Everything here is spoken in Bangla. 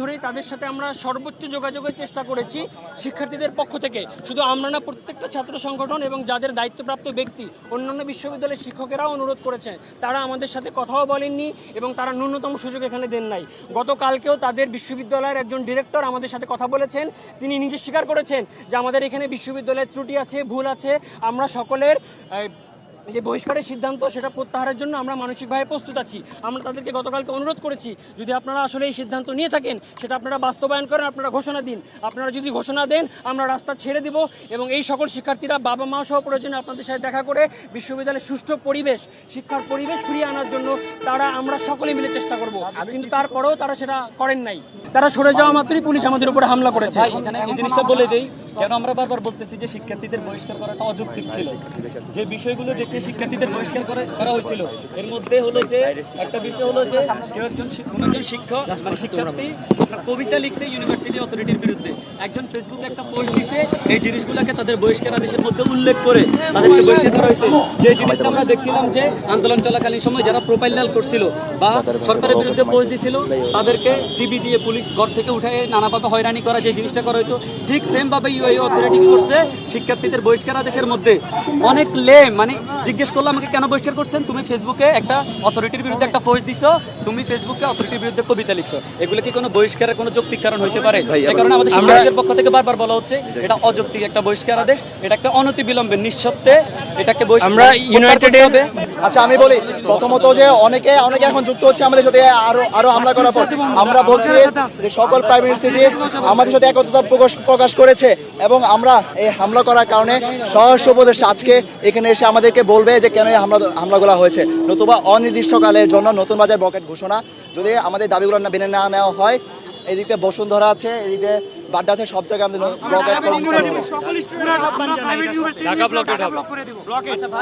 ধরেই তাদের সাথে আমরা সর্বোচ্চ যোগাযোগের চেষ্টা করেছি শিক্ষার্থীদের পক্ষ থেকে। শুধু আমরা না, প্রত্যেকটা ছাত্র সংগঠন এবং যাদের দায়িত্বপ্রাপ্ত ব্যক্তি, অন্যান্য বিশ্ববিদ্যালয়ের শিক্ষকেরাও অনুরোধ করেছেন। তারা আমাদের সাথে কথাও বলেননি এবং তারা ন্যূনতম সুযোগ এখানে দেন নাই। গতকালকেও তাদের বিশ্ববিদ্যালয়ের একজন ডিরেক্টর আমাদের সাথে কথা বলেছেন। তিনি নিজে স্বীকার করেছেন যে আমাদের এখানে বিশ্ববিদ্যালয়ের ত্রুটি আছে, ভুল আছে। আমরা সকলের যে বহিষ্কারের সিদ্ধান্ত সেটা প্রত্যাহারের জন্য আমরা মানসিকভাবে প্রস্তুত আছি। আমরা তাদেরকে গতকালকে অনুরোধ করেছি যদি আপনারা আসলে এই সিদ্ধান্ত নিয়ে থাকেন সেটা আপনারা বাস্তবায়ন করেন আপনারা ঘোষণা দিন। আপনারা যদি ঘোষণা দেন আমরা রাস্তা ছেড়ে দিব এবং এই সকল শিক্ষার্থীরা বাবা মা সহ প্রয়োজনে আপনাদের সাথে দেখা করে বিশ্ববিদ্যালয়ের সুষ্ঠু পরিবেশ শিক্ষার পরিবেশ ফিরিয়ে আনার জন্য তারা আমরা সকলে মিলে চেষ্টা করব। কিন্তু তারপরেও তারা সেটা করেন নাই। তারা সরে যাওয়া মাত্রই পুলিশ আমাদের উপরে হামলা করেছে। এই জিনিসটা বলে দেই কেন আমরা বারবার বলতেছি যে শিক্ষার্থীদের বহিষ্কার করাটা অযৌক্তিক ছিল? যে বিষয়গুলো দেখে শিক্ষার্থীদের বহিষ্কার করা হয়েছিল। এর মধ্যে হলো যে, একটা বিষয় হলো যে, কেউ একজন কোনো একজন শিক্ষক মানে শিক্ষার্থী কবিতা লিখছে ইউনিভার্সিটি অথরিটির বিরুদ্ধে। একজন ফেসবুকে একটা পোস্ট দিছে, এই জিনিসগুলোকে তাদের বহিষ্কার আদেশের মধ্যে উল্লেখ করে তাদেরকে বহিষ্কার করা হয়েছে। যে জিনিসটা আমরা দেখছিলাম যে, আন্দোলন চলাকালীন সময় যারা প্রোফাইল লাল করছিল বা সরকারের বিরুদ্ধে পোস্ট দিছিল, তাদেরকে টিভি দিয়ে পুলিশ ঘর থেকে উঠায় নানাভাবে হয়রানি করা যে জিনিসটা করা হতো ঠিক সেম অথরিটি কি করছে? শিক্ষার্থীদের বহিষ্কার আদেশের মধ্যে। অনেক লে মানে জিজ্ঞেস করল আমাকে কেন বহিষ্কার করছেন? তুমি ফেসবুকে একটা অথরিটির বিরুদ্ধে একটা পোস্ট দিছো তুমি ফেসবুকে অথরিটির বিরুদ্ধে কবিতা লিখছো। এগুলো কি কোনো বহিষ্কারের কোনো যৌক্তিক কারণ হইতে পারে? এই কারণে আমাদের শিক্ষার্থীদের পক্ষ থেকে বারবার বলা হচ্ছে এটা অযৌক্তিক একটা বহিষ্কার আদেশ এটা একটা অনতি বিলম্বে নিঃসত্ত্বে এটাকে আমরা এর- হবে। আচ্ছা আমি বলি প্রথমত যে অনেকে অনেকে এখন যুক্ত হচ্ছে আমাদের সাথে আরও আরও হামলা করার পর। আমরা বলছি যে সকল প্রাইম ইউনিভার্সিটি আমাদের সাথে একত্রতা প্রকাশ প্রকাশ করেছে এবং আমরা এই হামলা করার কারণে সহস্র উপদেশ আজকে এখানে এসে আমাদেরকে বলবে যে কেন এই হামলা হামলাগুলো হয়েছে। নতুবা অনির্দিষ্টকালের জন্য নতুন বাজার বকেট ঘোষণা। যদি আমাদের দাবিগুলো না মেনে না নেওয়া হয় এদিকে বসুন্ধরা আছে এদিকে বাড্ডা আছে সব জায়গায় আমাদের ঢাকা